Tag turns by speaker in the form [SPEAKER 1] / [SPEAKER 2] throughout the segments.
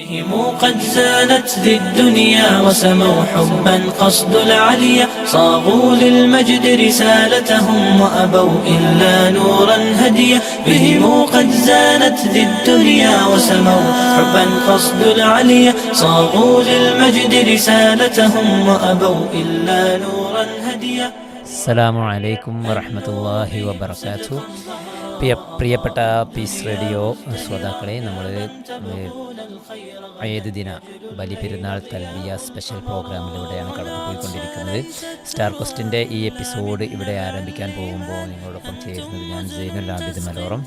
[SPEAKER 1] بهم قد زانت ذي الدنيا وسموا حبا قصد العليا صاغوا للمجد رسالتهم وأبوا إلا نورا هديا. بهم قد زانت ذي الدنيا وسموا حبا قصد العليا صاغوا للمجد رسالتهم وأبوا إلا نورا هديا.
[SPEAKER 2] അസ്സലാമു അലൈക്കും വറഹമത്തല്ലാഹി വബർക്കാത്തു പ്രിയ പ്രിയപ്പെട്ട പീസ് റേഡിയോ ശ്രോതാക്കളെ നമ്മൾ ഏത് ദിന ബലിപെരുന്നാൾ തൽബിയ സ്പെഷ്യൽ പ്രോഗ്രാമിലൂടെയാണ് കടന്നുപോയിക്കൊണ്ടിരിക്കുന്നത്. സ്റ്റാർ കൊസ്റ്റിന്റെ ഈ എപ്പിസോഡ് ഇവിടെ ആരംഭിക്കാൻ പോകുമ്പോൾ നിങ്ങളോടൊപ്പം ചേരുന്നത് ഞാൻ സൈനുൽ ആബിദ് മലോറം.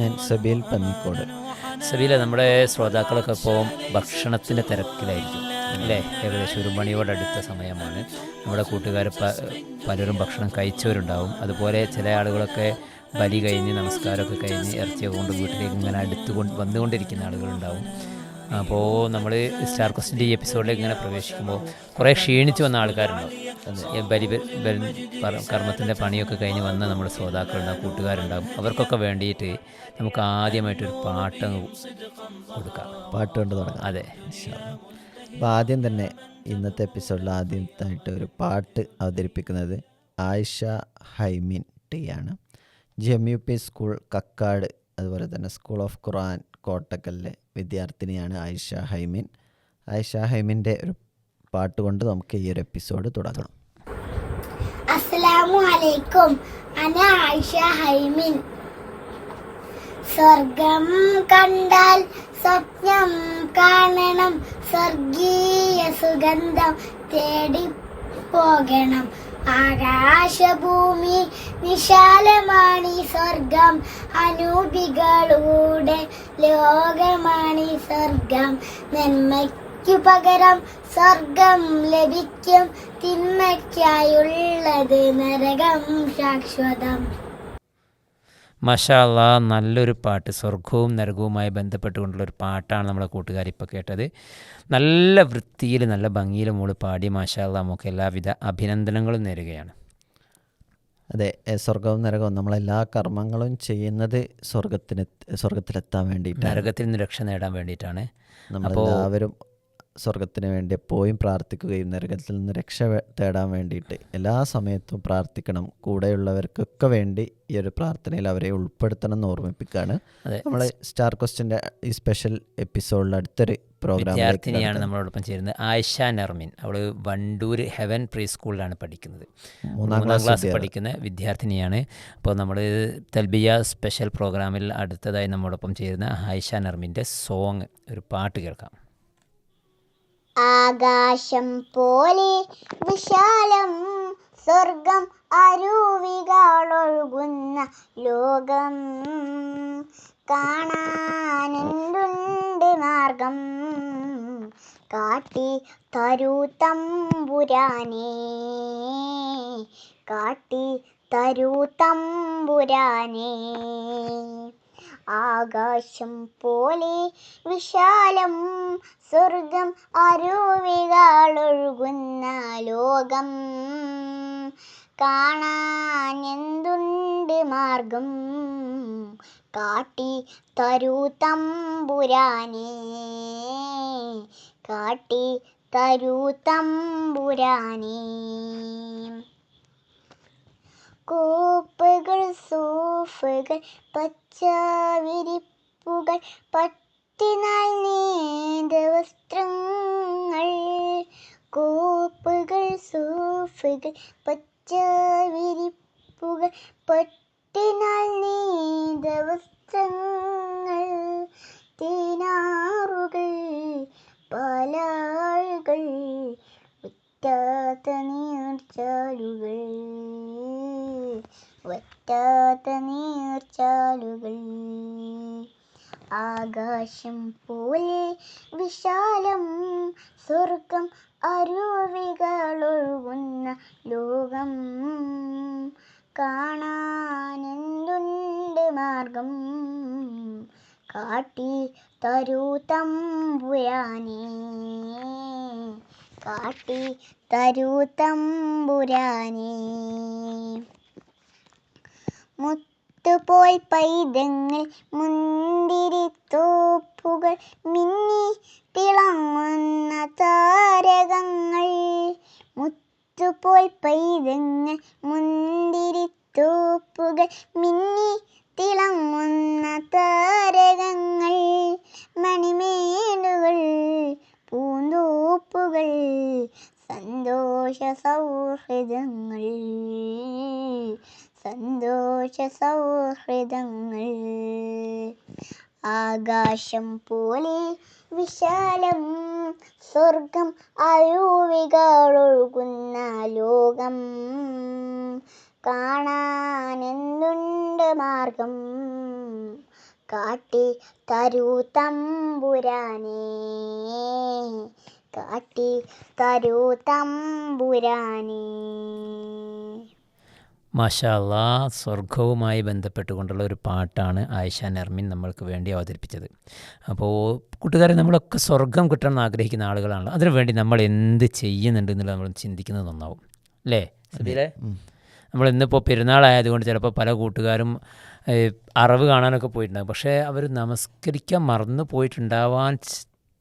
[SPEAKER 3] ഞാൻ സബീൽ പന്നിക്കോട്.
[SPEAKER 2] സബീല നമ്മുടെ ശ്രോതാക്കളൊക്കെ ഇപ്പോൾ ഭക്ഷണത്തിന്റെ തിരക്കിലായിരിക്കും. അല്ലേ? ഏകദേശം ഒരു മണിയോടടുത്ത സമയമാണ്. നമ്മുടെ കൂട്ടുകാർ പ പലരും ഭക്ഷണം കഴിച്ചവരുണ്ടാവും. അതുപോലെ ചില ആളുകളൊക്കെ ബലി കഴിഞ്ഞ് നമസ്കാരമൊക്കെ കഴിഞ്ഞ് ഇറച്ചിയൊക്കെ കൊണ്ട് വീട്ടിലേക്ക് ഇങ്ങനെ അടുത്ത് കൊണ്ട് വന്നുകൊണ്ടിരിക്കുന്ന ആളുകളുണ്ടാവും. അപ്പോൾ നമ്മൾ സ്റ്റാർ ക്വസ്റ്റിന്റെ ഈ എപ്പിസോഡിലേക്ക് ഇങ്ങനെ പ്രവേശിക്കുമ്പോൾ കുറേ ക്ഷീണിച്ച് വന്ന ആൾക്കാരുണ്ടാവും. ബലി ബലി കർമ്മത്തിന്റെ പണിയൊക്കെ കഴിഞ്ഞ് വന്ന നമ്മുടെ ശ്രോതാക്കളുണ്ടാവും കൂട്ടുകാരുണ്ടാവും. അവർക്കൊക്കെ വേണ്ടിയിട്ട് നമുക്ക് ആദ്യമായിട്ടൊരു പാട്ട് കൊടുക്കാം.
[SPEAKER 3] പാട്ട് കൊണ്ട് തുടങ്ങാം.
[SPEAKER 2] അതെ
[SPEAKER 3] അപ്പോൾ ആദ്യം തന്നെ ഇന്നത്തെ എപ്പിസോഡിൽ ആദ്യമായിട്ട് ഒരു പാട്ട് അവതരിപ്പിക്കുന്നത് ആയിഷ ഹൈമിൻ ടി ആണ്. G M U P school Kakkad അതുപോലെ തന്നെ സ്കൂൾ ഓഫ് ഖുറാൻ കോട്ടക്കലിലെ വിദ്യാർത്ഥിനിയാണ് ആയിഷ ഹൈമിൻ. ആയിഷ ഹൈമിന്റെ ഒരു പാട്ട് കൊണ്ട് നമുക്ക് ഈ ഒരു എപ്പിസോഡ് തുടങ്ങാം.
[SPEAKER 4] അസ്സലാമു അലൈക്കും. അന ആയിഷ ഹൈമിൻ. സ്വർഗം കണ്ടാൽ സ്വപ്നം കാണണം. സ്വർഗീയ സുഗന്ധം തേടി പോകണം. ആകാശഭൂമി വിശാലമാണി സ്വർഗം. അനൂപികളുടെ ലോകമാണി സ്വർഗം. നന്മയ്ക്കു പകരം സ്വർഗം ലഭിക്കും. തിന്മയ്ക്കായുള്ളത് നരകം ശാശ്വതം.
[SPEAKER 2] മഷാല്ല നല്ലൊരു പാട്ട്. സ്വർഗവും നരകവുമായി ബന്ധപ്പെട്ടുകൊണ്ടുള്ള ഒരു പാട്ടാണ് നമ്മുടെ കൂട്ടുകാർ ഇപ്പോൾ കേട്ടത്. നല്ല വൃത്തിയിൽ നല്ല ഭംഗിയിൽ മോൾ പാടി മാഷാല്ല നമുക്ക് എല്ലാവിധ അഭിനന്ദനങ്ങളും നേരുകയാണ്.
[SPEAKER 3] അതെ സ്വർഗവും നരകവും നമ്മളെല്ലാ കർമ്മങ്ങളും ചെയ്യുന്നത് സ്വർഗത്തിന് സ്വർഗത്തിലെത്താൻ വേണ്ടിയിട്ട്
[SPEAKER 2] നരകത്തിൽ നിന്ന് രക്ഷ നേടാൻ വേണ്ടിയിട്ടാണ്.
[SPEAKER 3] നമ്മളെല്ലാവരും സ്വർഗത്തിന് വേണ്ടി എപ്പോഴും പ്രാർത്ഥിക്കുകയും നരകത്തിൽ നിന്ന് രക്ഷ തേടാൻ വേണ്ടിയിട്ട് എല്ലാ സമയത്തും പ്രാർത്ഥിക്കണം. കൂടെയുള്ളവർക്കൊക്കെ വേണ്ടി ഈ ഒരു പ്രാർത്ഥനയിൽ അവരെ ഉൾപ്പെടുത്തണം എന്ന് ഓർമ്മിപ്പിക്കുകയാണ്. നമ്മൾ സ്റ്റാർ ക്വസ്റ്റിന്റെ ഈ സ്പെഷ്യൽ എപ്പിസോഡിൽ അടുത്തൊരു
[SPEAKER 2] വിദ്യാർത്ഥിനിയാണ്
[SPEAKER 3] പ്രോഗ്രാം
[SPEAKER 2] നമ്മളോടൊപ്പം ചേരുന്നത്. ആയിഷ നർമിൻ. അവൾ വണ്ടൂർ ഹെവൻ പ്രീ സ്കൂളിലാണ് പഠിക്കുന്നത്.
[SPEAKER 3] മൂന്നാം ക്ലാസ്
[SPEAKER 2] പഠിക്കുന്ന വിദ്യാർത്ഥിനിയാണ്. അപ്പോൾ നമ്മൾ തൽബിയ സ്പെഷ്യൽ പ്രോഗ്രാമിൽ അടുത്തതായി നമ്മളോടൊപ്പം ചേരുന്ന ആയിഷ നർമിന്റെ സോങ് ഒരു പാട്ട് കേൾക്കാം.
[SPEAKER 4] ആകാശം പോലെ വിശാലം സ്വർഗം അരുവികളൊഴുകുന്ന ലോകം. കാണാനുണ്ട് മാർഗം? കാട്ടി തരൂ തമ്പുരാനെ. കാട്ടി തരൂ തമ്പുരാനേ. ആകാശം പോലെ വിശാലം സ്വർഗം അരുവികളൊഴുകുന്ന ലോകം. കാണാൻ എന്തുണ്ട് മാർഗം? കാട്ടി തരൂ തമ്പുരാനെ. കാട്ടി തരൂ തമ്പുരാനേ. കോപ്പുകൾ സോഫകൾ പച്ചാവിരിപ്പുകൾ പട്ടിനാൽ നീണ്ട വസ്ത്രങ്ങൾ കോപ്പുകൾ സോഫകൾ പച്ചാവിരിപ്പുകൾ പട്ടിനാൽ നീണ്ട വസ്ത്രങ്ങൾ തേനാറുകൾ പാലാഴുകൾ വറ്റാത്ത നീർച്ചാലുകൾ വറ്റാത്ത നീർച്ചാലുകൾ. ആകാശം പോലെ വിശാലം. സ്വർഗം അരുവികളൊഴുകുന്ന ലോകം. കാണാനെന്തുണ്ട് മാർഗം? കാട്ടി തരൂ തമ്പുരാനേ. കാട്ടി തരൂ തമ്പുരാനേ. മുത്തുപോൽ പൈതങ്ങൾ മുന്തിരിത്തോപ്പുകൾ മിന്നി തിളങ്ങുന്ന താരകങ്ങൾ. മുത്തുപോൽ പൈതങ്ങൾ മുന്തിരിത്തോപ്പുകൾ മിന്നി തിളങ്ങുന്ന താരകങ്ങൾ. മണിമേടുകൾ പൂന്തോപ്പുകൾ സന്തോഷ സൗഹൃദങ്ങൾ. സന്തോഷ സൗഹൃദങ്ങൾ. ആകാശം പോലെ വിശാലം സ്വർഗം അരുവികളൊഴുകുന്ന ലോകം. കാണാനെന്തുണ്ട് മാർഗം? കാട്ടി തരൂ തമ്പുരാനേ. കാട്ടി തരൂ തമ്പുരാനേ.
[SPEAKER 2] മാഷാ അല്ലാ സ്വർഗവുമായി ബന്ധപ്പെട്ടുകൊണ്ടുള്ള ഒരു പാട്ടാണ് ആയിഷ നർമിൻ നമ്മൾക്ക് വേണ്ടി അവതരിപ്പിച്ചത്. അപ്പോൾ കൂട്ടുകാരെ നമ്മളൊക്കെ സ്വർഗം കിട്ടണം എന്ന് ആഗ്രഹിക്കുന്ന ആളുകളാണല്ലോ. അതിനുവേണ്ടി നമ്മൾ എന്ത് ചെയ്യുന്നുണ്ട് എന്നുള്ളത് നമ്മൾ ചിന്തിക്കുന്നത് നന്നാവും. അല്ലേ? നമ്മൾ ഇന്നിപ്പോൾ പെരുന്നാളായതുകൊണ്ട് ചിലപ്പോൾ പല കൂട്ടുകാരും അറിവ് കാണാനൊക്കെ പോയിട്ടുണ്ടാകും പക്ഷേ അവർ നമസ്കരിക്കാൻ മറന്നു പോയിട്ടുണ്ടാവാൻ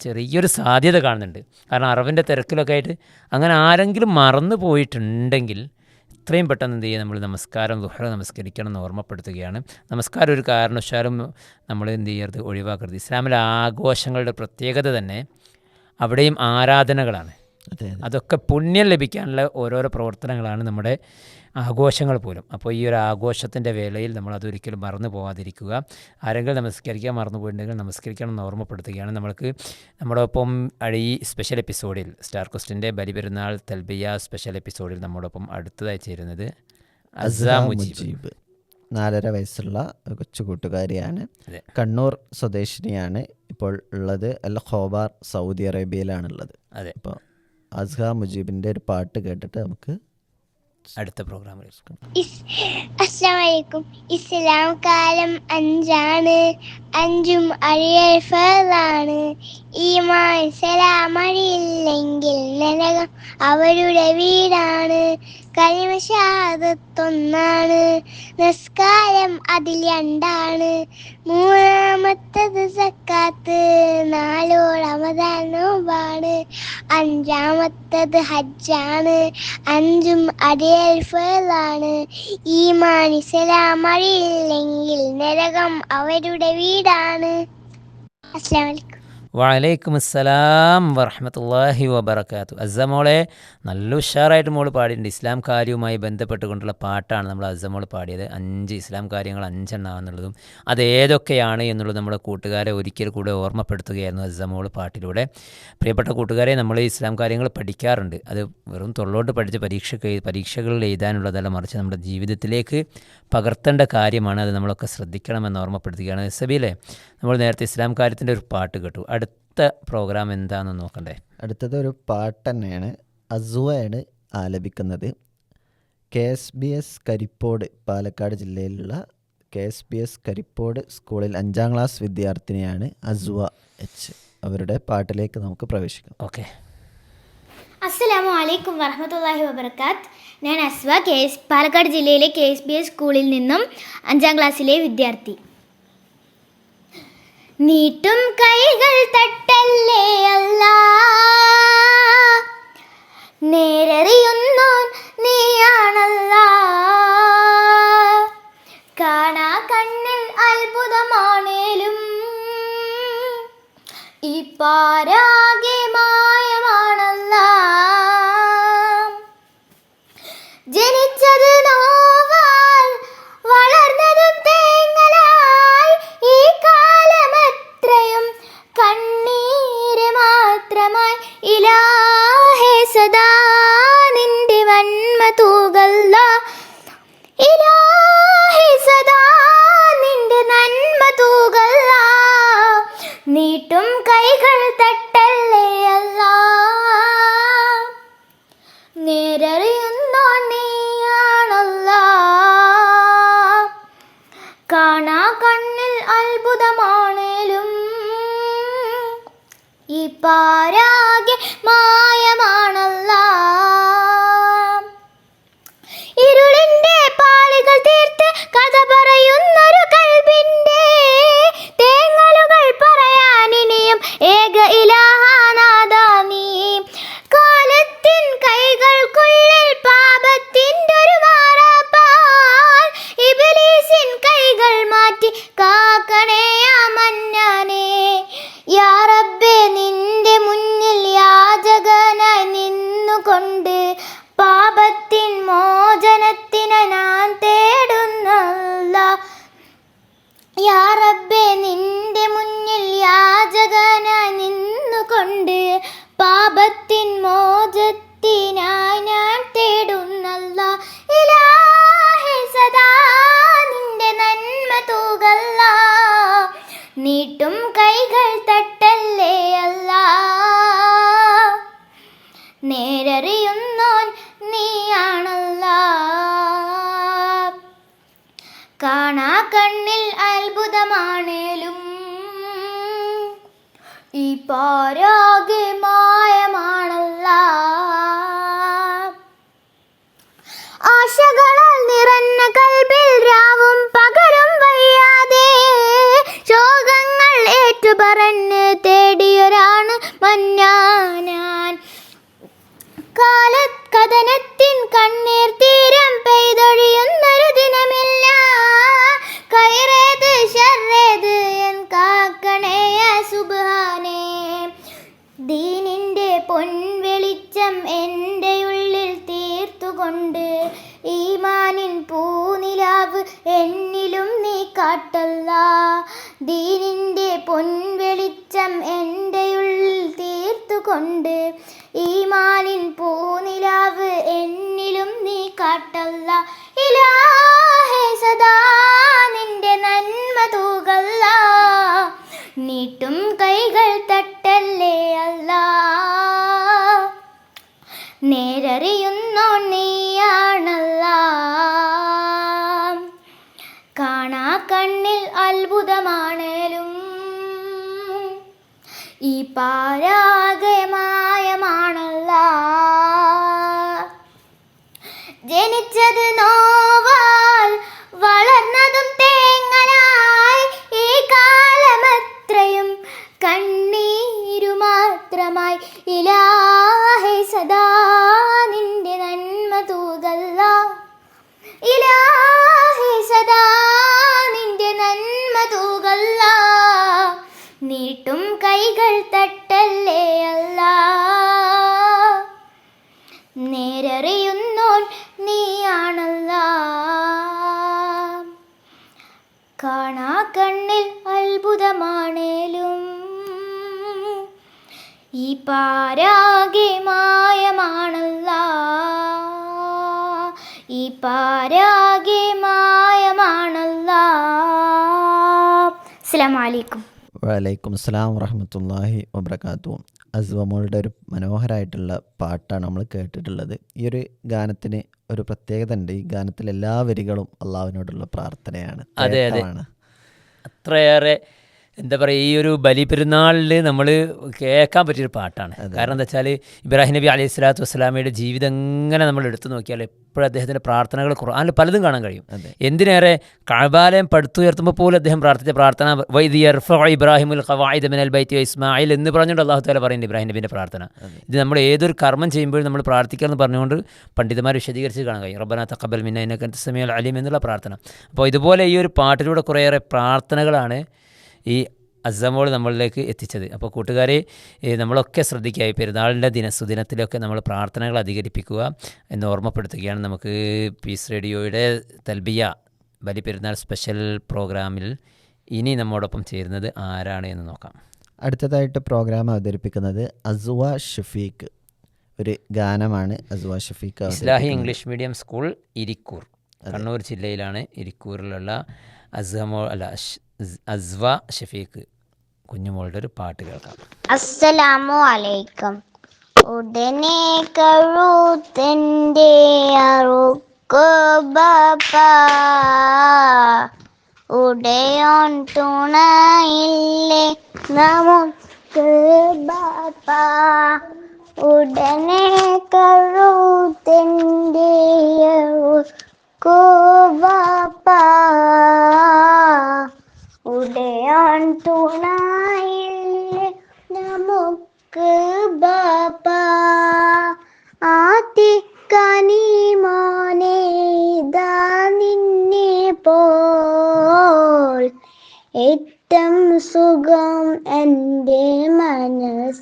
[SPEAKER 2] ചെറിയൊരു സാധ്യത കാണുന്നുണ്ട്. കാരണം അറിവിന്റെ തിരക്കിലൊക്കെ ആയിട്ട് അങ്ങനെ ആരെങ്കിലും മറന്നു പോയിട്ടുണ്ടെങ്കിൽ ഇത്രയും പെട്ടെന്ന് എന്ത് ചെയ്യുക നമ്മൾ നമസ്കാരം ദുഹ്ര നമസ്കരിക്കണം എന്ന് ഓർമ്മപ്പെടുത്തുകയാണ്. നമസ്കാരം ഒരു കാരണവശാലും നമ്മൾ എന്ത് ചെയ്യരുത്? ഒഴിവാക്കരുത്. ഇസ്ലാമിലെ ആഘോഷങ്ങളുടെ പ്രത്യേകത തന്നെ അവിടെയും ആരാധനകളാണ്. അതൊക്കെ പുണ്യം ലഭിക്കാനുള്ള ഓരോരോ പ്രവർത്തനങ്ങളാണ് നമ്മുടെ ആഘോഷങ്ങൾ പോലും. അപ്പോൾ ഈ ഒരു ആഘോഷത്തിന്റെ വേളയിൽ നമ്മൾ അതൊരിക്കലും മറന്നു പോകാതിരിക്കുക ആരെങ്കിലും നമസ്കരിക്കാൻ മറന്നു പോയിട്ടുണ്ടെങ്കിൽ നമസ്കരിക്കണം എന്ന് ഓർമ്മപ്പെടുത്തുകയാണ്. നമ്മൾക്ക് നമ്മുടെ ഒപ്പം ഈ സ്പെഷ്യൽ എപ്പിസോഡിൽ സ്റ്റാർ ക്വസ്റ്റിന്റെ ബലിപെരുന്നാൾ തൽബിയ സ്പെഷ്യൽ എപ്പിസോഡിൽ നമ്മോടൊപ്പം അടുത്തതായി ചേരുന്നത് അസാ മുജീബ്.
[SPEAKER 3] നാലര വയസ്സുള്ള കൊച്ചുകൂട്ടുകാരിയാണ് കൊച്ചു കൂട്ടുകാരിയാണ്. കണ്ണൂർ സ്വദേശിനിയാണ് ഇപ്പോൾ ഉള്ളത്. അൽ ഖോബാർ സൗദി അറേബ്യയിലാണുള്ളത്.
[SPEAKER 2] അതെ.
[SPEAKER 3] അപ്പോൾ അസ്ഹ മുജീബിന്റെ ഒരു പാട്ട് കേട്ടിട്ട് നമുക്ക്
[SPEAKER 2] അടുത്ത പ്രോഗ്രാമിൽ
[SPEAKER 4] അസ്സലാമലൈക്കും ഇസ്ലാം കാലം അഞ്ചാണ്. അഞ്ചും അഴിയൽഫലാണ് ഈമാൻ സലാം അഴിയില്ലെങ്കിൽ നരകം അവരുടെ വീടാണ്. കരിമശാദത്തൊന്നാണ്. നിസ്കാരം അതിൽ രണ്ടാണ്. മൂന്നാമത്തത് സക്കാത്ത് നാലോ റമദാൻ നോമ്പാണ് അഞ്ചാമത്തത് ഹജ്ജാണ്. അഞ്ചും അടിയൽഫലാണ് ഈമാൻ ഇസ്ലാം അറിയില്ലെങ്കിൽ നരകം അവരുടെ വീടാണ്. അസ്സലാമു അലൈക്കും.
[SPEAKER 2] വലൈക്കും അസ്സലാം വറഹമത്തല്ലാഹി വബർക്കാത്തു അസമോളെ നല്ല ഉഷാറായിട്ട് മോൾ പാടിയിട്ടുണ്ട്. ഇസ്ലാം കാര്യവുമായി ബന്ധപ്പെട്ടുകൊണ്ടുള്ള പാട്ടാണ് നമ്മൾ അസമോൾ പാടിയത്. അഞ്ച് ഇസ്ലാം കാര്യങ്ങൾ അഞ്ചെണ്ണാന്നുള്ളതും അത് ഏതൊക്കെയാണ് എന്നുള്ളത് നമ്മുടെ കൂട്ടുകാരെ ഒരിക്കൽ കൂടെ ഓർമ്മപ്പെടുത്തുകയായിരുന്നു അസമോൾ പാട്ടിലൂടെ. പ്രിയപ്പെട്ട കൂട്ടുകാരെ നമ്മൾ ഇസ്ലാം കാര്യങ്ങൾ പഠിക്കാറുണ്ട്. അത് വെറും തൊള്ളോട്ട് പഠിച്ച് പരീക്ഷയ്ക്ക് എഴു- പരീക്ഷകളിൽ എഴുതാനുള്ളതല്ല മറിച്ച് നമ്മുടെ ജീവിതത്തിലേക്ക് പകർത്തേണ്ട കാര്യമാണ്. അത് നമ്മളൊക്കെ ശ്രദ്ധിക്കണമെന്ന് ഓർമ്മപ്പെടുത്തുകയാണ്. സബീലെ നമ്മൾ നേരത്തെ ഇസ്ലാം കാര്യത്തിന്റെ ഒരു പാട്ട് കേട്ടു. അടുത്ത പ്രോഗ്രാം എന്താണെന്ന് നോക്കണ്ടേ?
[SPEAKER 3] അടുത്തത് ഒരു പാട്ട് തന്നെയാണ് അസുവയാണ് ആലപിക്കുന്നത്. K S B S Karippode Palakkad ജില്ലയിലുള്ള K S B S Karippode സ്കൂളിൽ അഞ്ചാം ക്ലാസ് വിദ്യാർത്ഥിനിയാണ് അസുവ എച്ച് അവരുടെ പാട്ടിലേക്ക് നമുക്ക് പ്രവേശിക്കാം.
[SPEAKER 2] ഓക്കെ.
[SPEAKER 5] അസ്സലാമു അലൈക്കും വറഹമത്തല്ലാഹി വബർക്കാത്ത് ഞാൻ അസ്വ കെ എസ് പാലക്കാട് ജില്ലയിലെ കെ എസ് ബി എസ് സ്കൂളിൽ നിന്നും അഞ്ചാം ക്ലാസ്സിലെ വിദ്യാർത്ഥി. നീട്ടും കൈകൾ തട്ടല്ലേ അല്ല? നേരെറിയുന്നോൻ നീയാണല്ല. കാണാ കണ്ണിൽ അത്ഭുതമാണേലും. ഈ പാരാകെ കാട്ടല്ല ദീനിന്റെ പൊൻവെളിച്ചം എന്റെ ഉള്ളിൽ തീർത്തുകൊണ്ട് ഈമാനിൻ പൂനിലാവ് എന്നിലും നീ കാട്ടല്ല. ഇലാഹേ സദാ നിന്റെ നന്മ തൂകല്ല. നീട്ടും കൈകൾ തട്ടല്ലേ അല്ല. നേരറിയുന്നോ നീയാണല്ല ഈ പാരാകെ മായമാണല്ല ജനിച്ചത് നോവാൽ വളർന്നതും തേങ്ങലായി. ഈ കാലമത്രയും കണ്ണീരു മാത്രമായി. ഇലാഹെ സദാ അലൈക്കും
[SPEAKER 3] വലൈക്കും അസ്സലാം വറഹമത്തല്ലാഹി വബർക്കാത്തു അസ്വമോളുടെ ഒരു മനോഹരമായിട്ടുള്ള പാട്ടാണ് നമ്മൾ കേട്ടിട്ടുള്ളത്. ഈ ഒരു ഗാനത്തിന് ഒരു പ്രത്യേകത ഉണ്ട് ഈ ഗാനത്തിൽ എല്ലാ വരികളും അള്ളാഹുവിനോടുള്ള പ്രാർത്ഥനയാണ്.
[SPEAKER 2] അതെ, അതെ. അത്രയേറെ എന്താ പറയുക ഈ ഒരു ബലി പെരുന്നാളിൽ നമ്മൾ കേൾക്കാൻ പറ്റിയൊരു പാട്ടാണ്. കാരണം എന്താ വെച്ചാൽ ഇബ്രാഹിം നബി അലൈഹി സ്വലാത്തു വസ്സലാമയുടെ ജീവിതം എങ്ങനെ നമ്മൾ എടുത്തു നോക്കിയാൽ എപ്പോഴും അദ്ദേഹത്തിന്റെ പ്രാർത്ഥനകൾ ഖുർആനിൽ പലതും കാണാൻ കഴിയും. എന്തിനേറെ കഴബാലയം പടുത്തുയർത്തുമ്പോൾ പോലും അദ്ദേഹം പ്രാർത്ഥിച്ച പ്രാർത്ഥന വൈദി ഇബ്രാഹിമുൽ ഖവായിദ് മിനൽ ബൈത്തി ഇസ്മായിൽ എന്ന് പറഞ്ഞുകൊണ്ട് അള്ളാഹു താല പറയുന്നത് ഇബ്രാഹിം നബീന്റെ പ്രാർത്ഥന. ഇത് നമ്മൾ ഏതൊരു കർമ്മം ചെയ്യുമ്പോഴും നമ്മൾ പ്രാർത്ഥിക്കുക എന്ന് പറഞ്ഞുകൊണ്ട് പണ്ഡിതന്മാർ വിശദീകരിച്ച് കാണാൻ കഴിയും. റബ്ബന തക്കബൽ ഇന്നക സമീൽ അലീം എന്നുള്ള പ്രാർത്ഥന. അപ്പോൾ ഇതുപോലെ ഈ ഒരു പാട്ടിലൂടെ കുറേയേറെ പ്രാർത്ഥനകളാണ് ഈ അസമോൾ നമ്മളിലേക്ക് എത്തിച്ചത്. അപ്പോൾ കൂട്ടുകാരെ നമ്മളൊക്കെ ശ്രദ്ധിക്കുക. ഈ പെരുന്നാളിന്റെ ദിന സുദിനത്തിലൊക്കെ നമ്മൾ പ്രാർത്ഥനകൾ അധികരിപ്പിക്കുക എന്ന് ഓർമ്മപ്പെടുത്തുകയാണ് നമുക്ക് പീസ് റേഡിയോയുടെ തൽബിയ ബലി പെരുന്നാൾ സ്പെഷ്യൽ പ്രോഗ്രാമിൽ ഇനി നമ്മോടൊപ്പം ചേരുന്നത് ആരാണ് എന്ന് നോക്കാം.
[SPEAKER 3] അടുത്തതായിട്ട് പ്രോഗ്രാം അവതരിപ്പിക്കുന്നത് അസുവ ഷഫീഖ്. ഒരു ഗാനമാണ് Asuva Shafeeq
[SPEAKER 2] Islahi English medium school Irikkur. Kannur ജില്ലയിലാണ് ഇരിക്കൂറിലുള്ള അസമോ അല്ല അസ്വ ഷഫീഖ് കുഞ്ഞുമോളുടെ ഒരു പാട്ട് കേൾക്കാം.
[SPEAKER 4] അസ്സലാമു അലൈക്കും ഉടനെ കഴുത്തന്റെ ഉടയോൻ തുണയില്ലേ നമുക്ക് ബാപ്പ. ഉടനെ കഴുത്തന്റെ ബാപ്പ. ഉടയാൻ തുണായില്ലേ
[SPEAKER 6] നമുക്ക് ബാപ്പ. ആത്തിക്കനി മോനെ ഇതാ നിന്നെ പോൽ. ഏറ്റം സുഖം എന്റെ മനസ്സിനിപ്പോൾ.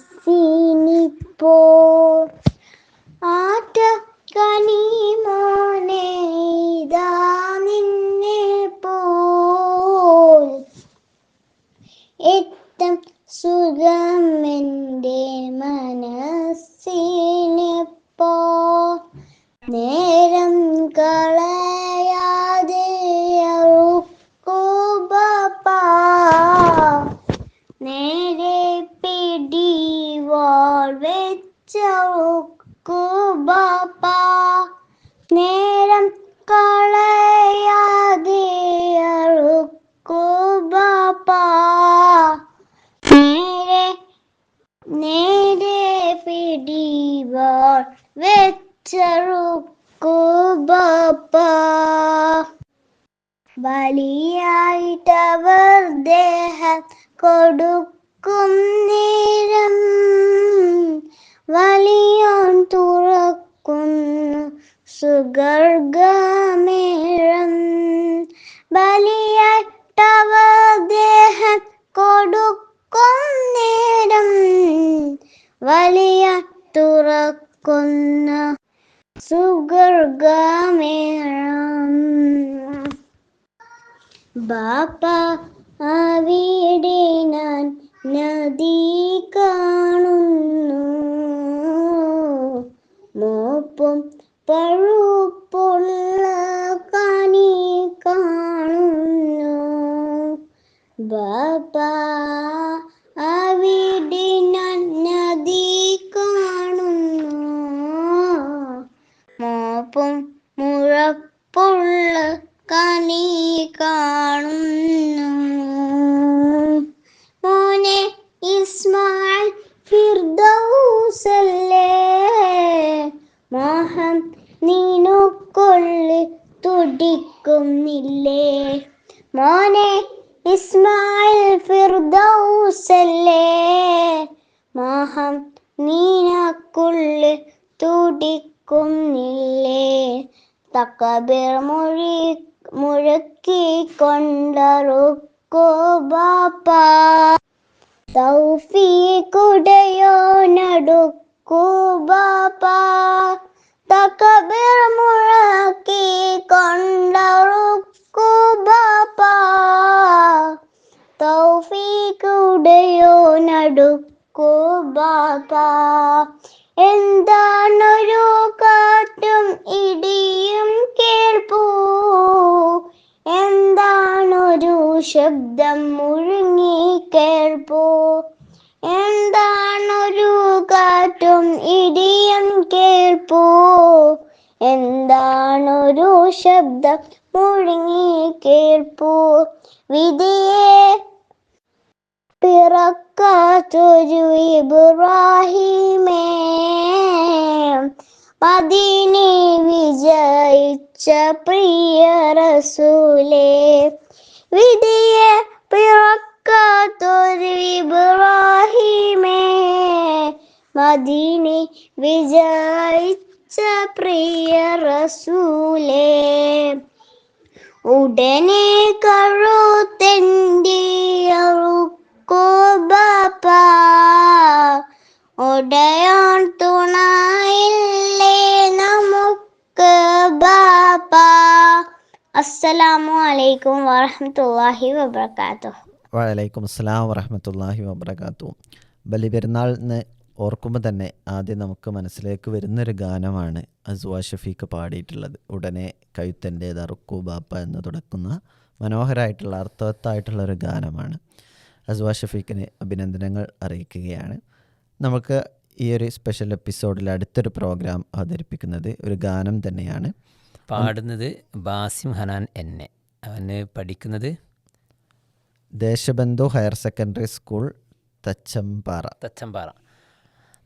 [SPEAKER 6] കൊടുക്കും നേരം വലിയോൻ തുറക്കുന്നു സുഗർഗമേഴം ബലിയായിട്ടവർ ദേഹം കൊടുക്കും നേരം വലിയ തുറക്കുന്ന സുഗർഗമേഴം ബാപ്പ അവിടെ ഞാൻ നദി കാണുന്നു. മോപ്പും പഴുപ്പുള്ള കണി കാണുന്നു. ബാപ്പ അവിടെ ഞാൻ നദി കാണുന്നു. മോപ്പും മുഴപ്പുള്ള കനി കാണുന്നു. മോനെ ഇസ്മാൽ ഫിർദൗസല്ലേ? മോഹം നീനുക്കൊള്ളി തുടിക്കുന്നില്ലേ? മോനെ ഇസ്മാൽ ഫിർദൗസല്ലേ? മോഹം നീനക്കുള്ളി തുടിക്കുന്നില്ലേ? തക്കബിർ മൊഴി മുഴക്കി കൊണ്ടറുക്കോ ബാപ്പ തൗഫീഖുടയോ നടുക്കൂ ബാപ്പ തക്കബിർ മുഴക്കി കൊണ്ടറുക്കു ബാപ്പ തൗഫീഖുടയോ നടുക്കൂ ബാപ്പ എന്താണൊരു കാറ്റും ഇടിയും കേൾപ്പൂ എന്താണൊരു ശബ്ദം മുഴുങ്ങി കേൾപ്പോ. എന്താണൊരു കാറ്റും ഇടിയും കേൾപ്പോ. എന്താണൊരു ശബ്ദം മുഴുങ്ങി കേൾപ്പോ. വിധിയെ പിറക്കാത്തൊരു ഇബ്രാഹിമേ. മദീനെ വിജയിച്ച പ്രിയ റസൂലേ. വിധിയെ പിറക്കാത്തൊരു ഇബ്രാഹിമേ മദീനെ വിജയിച്ച പ്രിയ റസൂലേ ഉടനെ കഴുത്തെന്റെ അറുക്കോ ബാപ്പ ഉടയോൺ അസ്സലാമു അലൈക്കും വറഹ്മത്തുള്ളാഹി വബർക്കാത്തു
[SPEAKER 3] വലൈക്കും അസ്സലാം വറഹമത്തല്ലാഹി വബർക്കാത്തു ബലിപെരുന്നാളിന് ഓർക്കുമ്പോൾ തന്നെ ആദ്യം നമുക്ക് മനസ്സിലേക്ക് വരുന്നൊരു ഗാനമാണ് അസ്വാ ഷഫീഖ് പാടിയിട്ടുള്ളത്. ഉടനെ കഴുത്തന്റെ ദറുക്കു ബാപ്പ എന്ന് തുടക്കുന്ന മനോഹരമായിട്ടുള്ള അർത്ഥവത്തായിട്ടുള്ള ഒരു ഗാനമാണ്. അസ്വാ ഷഫീഖിന് അഭിനന്ദനങ്ങൾ അറിയിക്കുകയാണ്. നമുക്ക് ഈ ഒരു സ്പെഷ്യൽ എപ്പിസോഡിൽ അടുത്തൊരു പ്രോഗ്രാം അവതരിപ്പിക്കുന്നത് ഒരു ഗാനം തന്നെയാണ്.
[SPEAKER 2] പാടുന്നത് ബാസിം ഹനാൻ എന്നെ. അവന് പഠിക്കുന്നത്
[SPEAKER 3] Deshabandhu higher secondary school Thachampara.
[SPEAKER 2] Thachampara.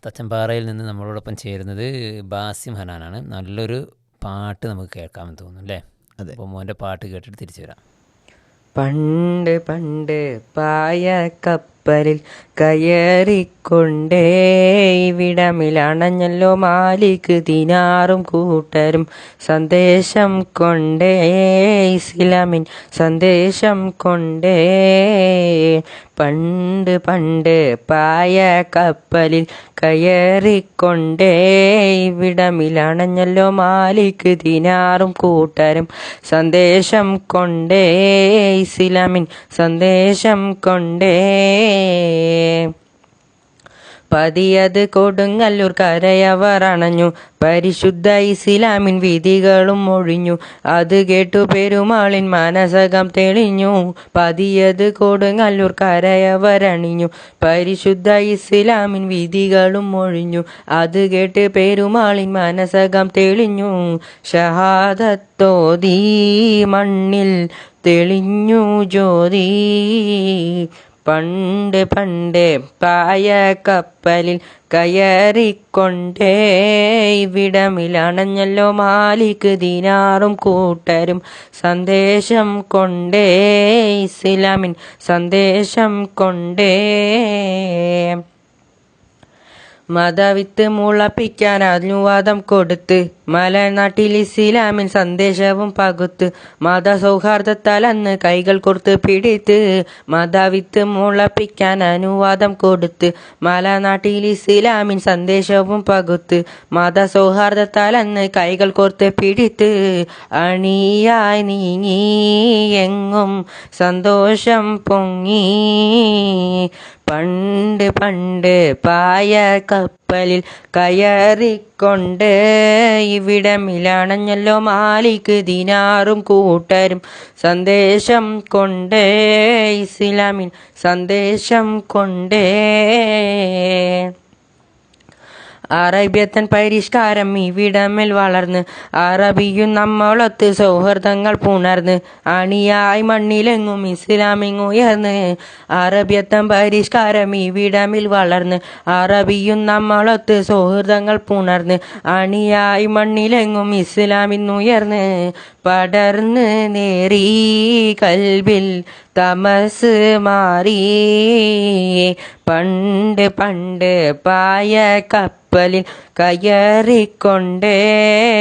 [SPEAKER 2] തച്ചമ്പാറയിൽ നിന്ന് നമ്മളോടൊപ്പം ചേരുന്നത് ബാസിം ഹനാനാണ്. നല്ലൊരു പാട്ട് നമുക്ക് കേൾക്കാമെന്ന് തോന്നുന്നു അല്ലേ?
[SPEAKER 3] അതെ.
[SPEAKER 2] അപ്പോൾ മോന്റെ പാട്ട് കേട്ടിട്ട് തിരിച്ചു വരാം.
[SPEAKER 7] പണ്ട് പണ്ട് പായ കപ്പലിൽ കയറിക്കൊണ്ടേ. വിടമിലണഞ്ഞല്ലോ മാലിക് ദിനാറും കൂട്ടരും. സന്ദേശം കൊണ്ടേ. ഇസ്ലാമിൻ സന്ദേശം കൊണ്ടേ. പണ്ട് പണ്ട് പായ കപ്പലിൽ കയറിക്കൊണ്ടേ. ഇവിടമിലണഞ്ഞല്ലോ മാലിക് ദിനാറും കൂട്ടരും. സന്ദേശം കൊണ്ടേ. ഇസ്ലാമിൻ സന്ദേശം കൊണ്ടേ. പതിയത് കൊടുങ്ങല്ലൂർ കരയവർ അണഞ്ഞു. പരിശുദ്ധ ഇസ്ലാമിൻ വിധികളും ഒഴിഞ്ഞു. അത് കേട്ടു പെരുമാളിൻ മനസകം തെളിഞ്ഞു. പതിയത് കൊടുങ്ങല്ലൂർ കരയവരണിഞ്ഞു പരിശുദ്ധ ഇസ്ലാമിൻ വിധികളും ഒഴിഞ്ഞു. അത് കേട്ട് പെരുമാളിൻ മനസകം തെളിഞ്ഞു. ഷഹാദത്തോതീ മണ്ണിൽ തെളിഞ്ഞു ജ്യോതി. പണ്ട് പണ്ട് പായ കപ്പലിൽ കയറിക്കൊണ്ടേ ഇവിടമിലണഞ്ഞല്ലോ മാലിക് ദിനാറും കൂട്ടരും. സന്ദേശം കൊണ്ടേ ഇസ്ലാമിൻ സന്ദേശം കൊണ്ടേ. മതവിത്ത് മുളപ്പിക്കാൻ അനുവാദം കൊടുത്ത് മലനാട്ടിൽ ഇസ്ലാമിൻ സന്ദേശവും പകുത്ത് മത സൗഹാർദ്ദത്താൽ അന്ന് കൈകൾ കൊടുത്ത് പിടിത്ത് മതവിത്ത് മുളപ്പിക്കാൻ അനുവാദം കൊടുത്ത് മലനാട്ടിൽ ഇസ്ലാമിൻ സന്ദേശവും പകുത്ത് മത സൗഹാർദ്ദത്താൽ അന്ന് കൈകൾ കൊടുത്ത് പിടിത്ത് അണിയായി നീങ്ങി എങ്ങും സന്തോഷം പൊങ്ങി. പണ്ട് പണ്ട് പായ കപ്പലിൽ കയറിക്കൊണ്ട് ഇവിടമിലണഞ്ഞല്ലോ മാലിക്ക് ദിനാറും കൂട്ടരും. സന്ദേശം കൊണ്ടേ ഇസ്ലാമിൻ സന്ദേശം കൊണ്ടേ. അറേബ്യത്തൻ പരിഷ്കാരം ഇവിടമിൽ വളർന്ന്. അറബിയും നമ്മളൊത്ത് സൗഹൃദങ്ങൾ പുണർന്ന്. അണിയായി മണ്ണിലെങ്ങും ഇസ്ലാമിങ് ഉയർന്ന്. അറേബ്യത്തൻ പരിഷ്കാരം ഇവിടമിൽ വളർന്ന്. അറബിയും നമ്മളൊത്ത് സൗഹൃദങ്ങൾ പുണർന്ന്. അണിയായി മണ്ണിലെങ്ങും ഇസ്ലാമിന്നുയർന്ന് പടർന്ന് നേറി കൽബിൽ തമസ് മാറി. പണ്ട് പണ്ട് പായ കപ്പലിൽ കയറിക്കൊണ്ടേ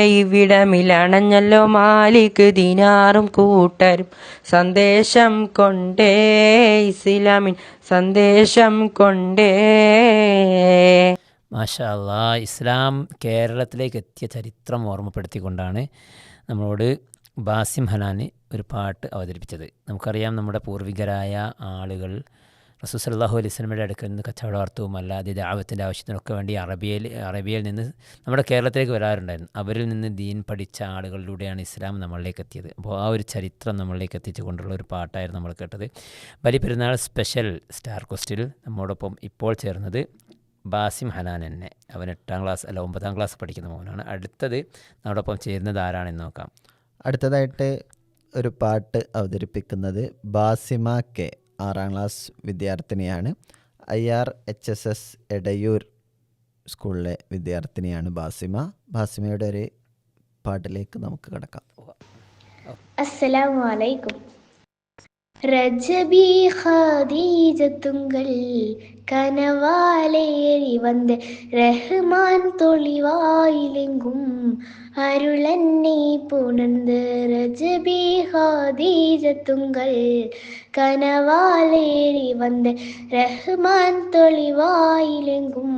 [SPEAKER 7] ഇവിടമിലണഞ്ഞല്ലോ മാലിക് ദിനാറും കൂട്ടരും. സന്ദേശം കൊണ്ടേ ഇസ്ലാമിൻ സന്ദേശം കൊണ്ടേ.
[SPEAKER 2] മാഷാ ഇസ്ലാം കേരളത്തിലേക്ക് എത്തിയ ചരിത്രം ഓർമ്മപ്പെടുത്തിക്കൊണ്ടാണ് നമ്മളോട് ബാസിം ഹനാന് ഒരു പാട്ട് അവതരിപ്പിച്ചത്. നമുക്കറിയാം നമ്മുടെ പൂർവികരായ ആളുകൾ റസൂൽ സല്ലാഹു അലൈഹി സ്വലമയുടെ അടുക്കൽ നിന്ന് കച്ചവടാർത്ഥവുമല്ല അത് ദാവത്തിന്റെ ആവശ്യത്തിനൊക്കെ വേണ്ടി അറബിയയിൽ അറബിയയിൽ നിന്ന് നമ്മുടെ കേരളത്തിലേക്ക് വരാറുണ്ടായിരുന്നു. അവരിൽ നിന്ന് ദീൻ പഠിച്ച ആളുകളിലൂടെയാണ് ഇസ്ലാം നമ്മളിലേക്ക് എത്തിയത്. അപ്പോൾ ആ ഒരു ചരിത്രം നമ്മളിലേക്ക് എത്തിച്ചു കൊണ്ടുള്ള ഒരു പാട്ടായിരുന്നു നമ്മൾ കേട്ടത്. ബലിപെരുന്നാൾ സ്പെഷ്യൽ സ്റ്റാർ ക്വസ്റ്റിൽ നമ്മോടൊപ്പം ഇപ്പോൾ ചേർന്നത് ബാസിം ഹനാൻ എന്നെ അവൻ എട്ടാം ക്ലാസ് അല്ല ഒമ്പതാം ക്ലാസ് പഠിക്കുന്ന മോനാണ്. അടുത്തത് നമ്മോടൊപ്പം ചേരുന്നത് ആരാണെന്ന് നോക്കാം.
[SPEAKER 3] അടുത്തതായിട്ട് ഒരു പാട്ട് അവതരിപ്പിക്കുന്നത് ബാസിമ കെ. ആറാം ക്ലാസ് വിദ്യാർത്ഥിനിയാണ്. I R H S S Edayur സ്കൂളിലെ വിദ്യാർത്ഥിനിയാണ് ബാസിമ. ബാസിമയുടെ ഒരു പാട്ടിലേക്ക് നമുക്ക് കിടക്കാം.
[SPEAKER 8] അസ്സലാമു രജബി ഖാദീജത്തുങ്കൽ കനവാലേറി വന്ന് റഹ്മാൻ തൊളിവായിലെങ്കും അരുളന്നെ പുണർന്ന് രജബി ഖാദീജത്തുങ്കൽ കനവാലേറി വന്ന് റഹ്മാൻ തൊളിവായിലെങ്കും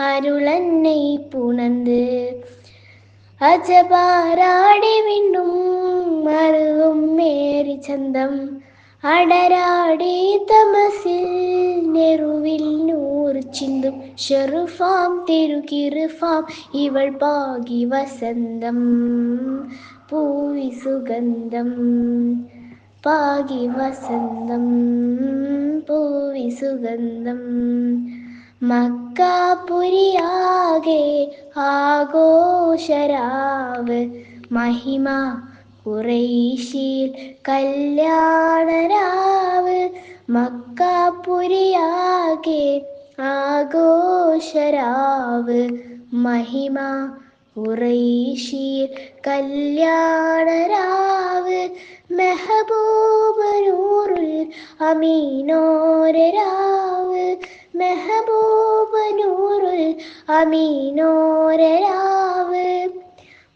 [SPEAKER 8] അരുളന്നെ പുണർന്ന് അജപാരാടി വീണ്ടും മറുവും മേറി ചന്തം അടരാടി തമസിൽ നെറുവിൽ നൂറു ചിന്തും ഷെറുഫാം തെരുകിറുഫാം ഇവൾ പാകി വസന്തം പൂവി സുഗന്ധം പാകി വസന്തം പൂവി സുഗന്ധം. മക്കാപുരിയാകെ ആഘോഷരാവ് മഹിമ കുറൈശിൽ കല്യാണരാവ് മക്കാപുരിയാകെ ആഘോഷരാവ്. മഹിമ കുറൈശിൽ കല്യാണരാവ് മെഹബൂബനൂറുൽ അമീനോരരാവ്. മെഹബൂബ നൂറുൽ അമീനോരാവ്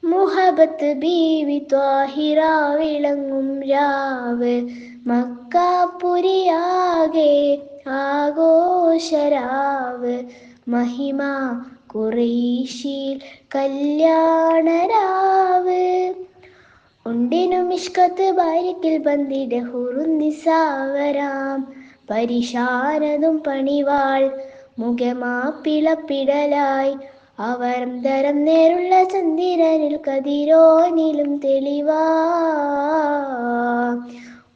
[SPEAKER 8] മുഹബത്ത് ബീവി ത്വാഹിറ വിളങ്ങും രാവ്. മക്കാപ്പുരിയാകെ ആഘോഷരാവ്. മഹിമ കുറീശിൽ കല്യാണരാവ്. ഉണ്ടിനു മിഷ്കത്ത് ബാരിക്കിൽ ബന്ധിട ഹുറുന്നിസാവരാം. പരിശാരതും പണിവാൾ മുഖമാപ്പിളപ്പിടലായി അവർ തരം നേരുള്ള ചന്ദ്രനിൽ കതിരോനിലും തെളിവാ.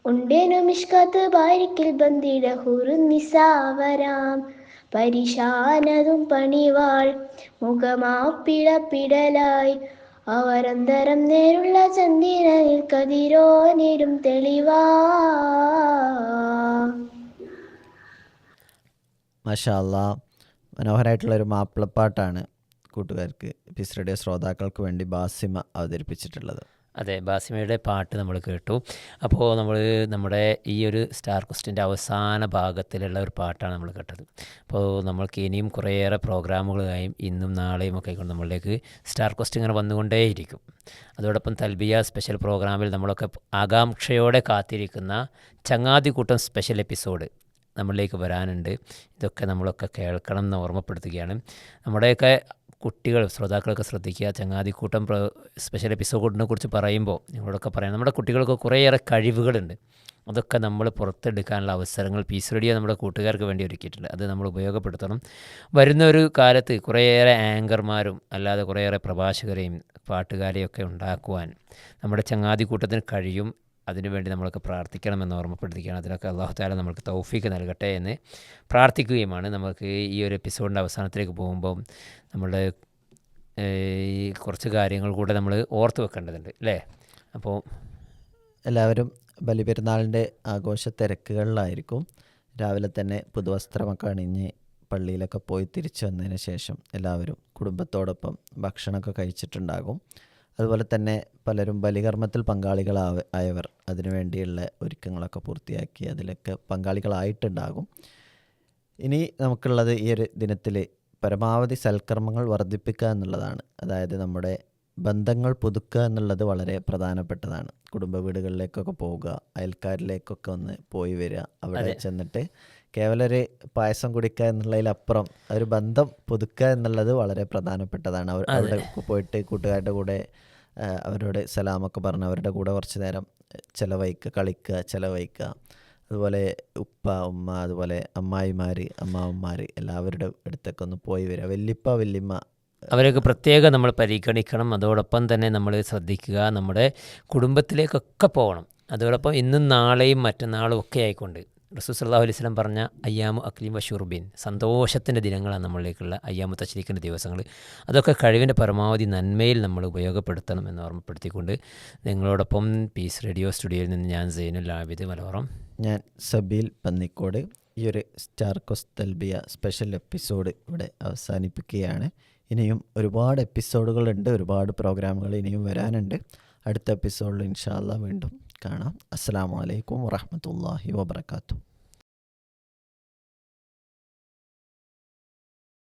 [SPEAKER 8] ഉണ്ടേനും ഇഷ്കത്ത് ബാരിക്കിൽ ബന്ദിട ഹുറുന്നിസാവരാം. പരിശാനതും പണിവാൾ മുഖമാപ്പിളപ്പിടലായി അവരന്തരം നേരുള്ള ചന്ദ്രനിൽ കതിരോനിലും തെളിവാ.
[SPEAKER 3] മഷാല്ല മനോഹരമായിട്ടുള്ളൊരു മാപ്പിളപ്പാട്ടാണ്. കൂട്ടുകാർക്ക് പിസ്രയുടെ ശ്രോതാക്കൾക്ക് വേണ്ടി ബാസിമ അവതരിപ്പിച്ചിട്ടുള്ളത്.
[SPEAKER 2] അതെ ബാസിമയുടെ പാട്ട് നമ്മൾ കേട്ടു. അപ്പോൾ നമ്മൾ നമ്മുടെ ഈ ഒരു സ്റ്റാർ ക്വസ്റ്റിന്റെ അവസാന ഭാഗത്തിലുള്ള ഒരു പാട്ടാണ് നമ്മൾ കേട്ടത്. അപ്പോൾ നമ്മൾക്ക് ഇനിയും കുറേയേറെ പ്രോഗ്രാമുകളായും ഇന്നും നാളെയും ഒക്കെ കൊണ്ട് നമ്മളിലേക്ക് സ്റ്റാർ ക്വസ്റ്റ് ഇങ്ങനെ വന്നുകൊണ്ടേയിരിക്കും. അതോടൊപ്പം തൽബിയ സ്പെഷ്യൽ പ്രോഗ്രാമിൽ നമ്മളൊക്കെ ആകാംക്ഷയോടെ കാത്തിരിക്കുന്ന ചങ്ങാതി കൂട്ടം സ്പെഷ്യൽ എപ്പിസോഡ് നമ്മളിലേക്ക് വരാനുണ്ട്. ഇതൊക്കെ നമ്മളൊക്കെ കേൾക്കണം എന്ന് ഓർമ്മപ്പെടുത്തുകയാണ്. നമ്മുടെയൊക്കെ കുട്ടികൾ ശ്രോതാക്കളൊക്കെ ശ്രദ്ധിക്കുക. ചങ്ങാതിക്കൂട്ടം സ്പെഷ്യൽ എപ്പിസോഡിനെ കുറിച്ച് പറയുമ്പോൾ നിങ്ങളോടൊക്കെ പറയാം നമ്മുടെ കുട്ടികൾക്ക് കുറേയേറെ കഴിവുകളുണ്ട്. അതൊക്കെ നമ്മൾ പുറത്തെടുക്കാനുള്ള അവസരങ്ങൾ പീസ് റേഡിയോ നമ്മുടെ കൂട്ടുകാർക്ക് വേണ്ടി ഒരുക്കിയിട്ടുണ്ട്. അത് നമ്മൾ ഉപയോഗപ്പെടുത്തണം. വരുന്ന ഒരു കാലത്ത് കുറേയേറെ ആങ്കർമാരും അല്ലാതെ കുറേയേറെ പ്രഭാഷകരെയും പാട്ടുകാരെയൊക്കെ ഉണ്ടാക്കുവാൻ നമ്മുടെ ചങ്ങാതി കൂട്ടത്തിന് കഴിയും. അതിനുവേണ്ടി നമ്മളൊക്കെ പ്രാർത്ഥിക്കണമെന്ന് ഓർമ്മപ്പെടുത്തിക്കുകയാണ്. അതിനൊക്കെ അള്ളാഹു താല നമുക്ക് തൗഫീക്ക് നൽകട്ടെ എന്ന് പ്രാർത്ഥിക്കുകയുമാണ്. നമുക്ക് ഈ ഒരു എപ്പിസോഡിന്റെ അവസാനത്തിലേക്ക് പോകുമ്പോൾ നമ്മളുടെ ഈ കുറച്ച് കാര്യങ്ങൾ കൂടെ നമ്മൾ ഓർത്ത് വെക്കേണ്ടതുണ്ട് അല്ലേ? അപ്പോൾ
[SPEAKER 3] എല്ലാവരും ബലിപെരുന്നാളിന്റെ ആഘോഷ തിരക്കുകളിലായിരിക്കും രാവിലെ തന്നെ പുതുവസ്ത്രമൊക്കെ അണിഞ്ഞ് പള്ളിയിലൊക്കെ പോയി തിരിച്ചു വന്നതിന് ശേഷം എല്ലാവരും കുടുംബത്തോടൊപ്പം ഭക്ഷണമൊക്കെ കഴിച്ചിട്ടുണ്ടാകും. അതുപോലെ തന്നെ പലരും ബലികർമ്മത്തിൽ പങ്കാളികളാവ ആയവർ അതിനുവേണ്ടിയുള്ള ഒരുക്കങ്ങളൊക്കെ പൂർത്തിയാക്കി അതിലൊക്കെ പങ്കാളികളായിട്ടുണ്ടാകും. ഇനി നമുക്കുള്ളത് ഈ ഒരു ദിനത്തിൽ പരമാവധി സൽക്കർമ്മങ്ങൾ വർദ്ധിപ്പിക്കുക എന്നുള്ളതാണ്. അതായത് നമ്മുടെ ബന്ധങ്ങൾ പുതുക്കുക എന്നുള്ളത് വളരെ പ്രധാനപ്പെട്ടതാണ്. കുടുംബ വീടുകളിലേക്കൊക്കെ പോവുക അയൽക്കാരിലേക്കൊക്കെ ഒന്ന് പോയി വരിക അവിടെ ചെന്നിട്ട് കേവലം ഒരു പായസം കുടിക്കുക എന്നുള്ളതിലപ്പുറം ഒരു ബന്ധം പുതുക്കുക എന്നുള്ളത് വളരെ പ്രധാനപ്പെട്ടതാണ്. അവർ അവിടെ പോയിട്ട് കൂട്ടുകാരുടെ കൂടെ അവരോട് സലാമൊക്കെ പറഞ്ഞ് അവരുടെ കൂടെ കുറച്ച് നേരം ചിലവഴിക്കുക കളിക്കുക ചിലവഴിക്കുക. അതുപോലെ ഉപ്പ ഉമ്മ അതുപോലെ അമ്മായിമാർ അമ്മാവന്മാർ എല്ലാവരുടെ അടുത്തൊക്കെ ഒന്ന് പോയി വരിക. വല്യപ്പ വല്യമ്മ
[SPEAKER 2] അവരെയൊക്കെ പ്രത്യേകം നമ്മൾ പരിഗണിക്കണം. അതോടൊപ്പം തന്നെ നമ്മൾ ശ്രദ്ധിക്കുക. നമ്മുടെ കുടുംബത്തിലേക്കൊക്കെ പോകണം. അതോടൊപ്പം ഇന്നും നാളെയും മറ്റന്നാളും ഒക്കെ ആയിക്കൊണ്ട്. റസൂൽ സല്ലാഹു അലൈഹി സ്വലം പറഞ്ഞ അയ്യാമു അക്ലീം വഷൂർബീൻ സന്തോഷത്തിന്റെ ദിനങ്ങളാണ് നമ്മളിലേക്കുള്ള അയ്യാമു തച്ചിരിക്കുന്ന ദിവസങ്ങൾ. അതൊക്കെ കഴിവിന്റെ പരമാവധി നന്മയിൽ നമ്മൾ ഉപയോഗപ്പെടുത്തണം എന്ന് ഓർമ്മപ്പെടുത്തിക്കൊണ്ട് നിങ്ങളോടൊപ്പം പീസ് റേഡിയോ സ്റ്റുഡിയോയിൽ നിന്ന് ഞാൻ സൈനുൽ ആബിദ് മലപ്പുറം.
[SPEAKER 3] ഞാൻ സബീൽ പന്നിക്കോട്. ഈ ഒരു സ്റ്റാർ കൊസ് തൽബിയ സ്പെഷ്യൽ എപ്പിസോഡ് ഇവിടെ അവസാനിപ്പിക്കുകയാണ്. ഇനിയും ഒരുപാട് എപ്പിസോഡുകളുണ്ട് ഒരുപാട് പ്രോഗ്രാമുകൾ ഇനിയും വരാനുണ്ട്. അടുത്ത എപ്പിസോഡിൽ ഇൻഷാല്ല വീണ്ടും കാണാം അസ്സാം വലൈക്കും വാഹമത്തല്ലാഹി വാബർക്കാത്തു